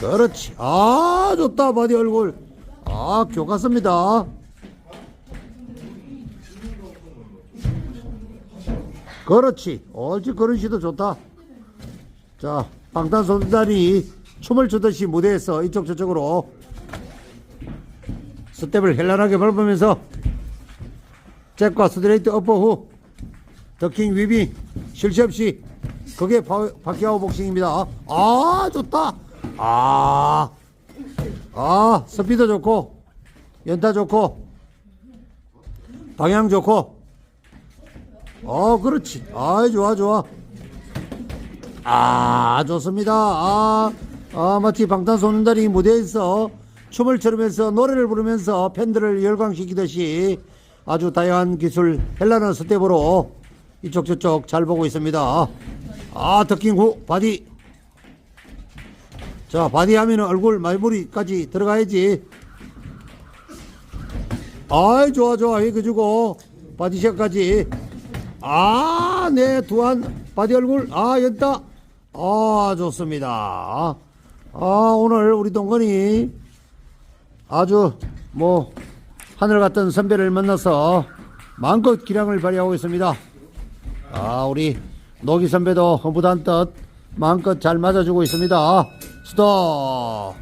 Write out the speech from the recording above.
그렇지. 아, 좋다. 바디 얼굴. 아, 교같습니다. 그렇지. 옳지. 그런 시도 좋다. 자, 방탄소년단이 춤을 추듯이 무대에서 이쪽 저쪽으로 스텝을 현란하게 밟으면서 잽과 스트레이트 어퍼 후 더킹 위빙 실체 없이 그게 바, 바퀴아웃 복싱입니다. 아 좋다. 아, 아 스피드 좋고 연타 좋고 방향 좋고 어 그렇지. 아 좋아 좋아. 아 좋습니다. 아, 아 마치 방탄소년단이 무대에서 춤을 추면서 노래를 부르면서 팬들을 열광시키듯이 아주 다양한 기술 헬라는 스텝으로 이쪽 저쪽 잘 보고 있습니다. 아 더킹 후 바디 자 바디 하면은 얼굴 말머리까지 들어가야지. 아이 좋아 좋아. 이거 주고 바디샷까지. 아네 두한 바디 얼굴. 아 연다 아 좋습니다. 아 오늘 우리 동건이 아주 뭐 하늘 같은 선배를 만나서 마음껏 기량을 발휘하고 있습니다. 아 우리 노기 선배도 허무단 뜻 마음껏 잘 맞아주고 있습니다 스톱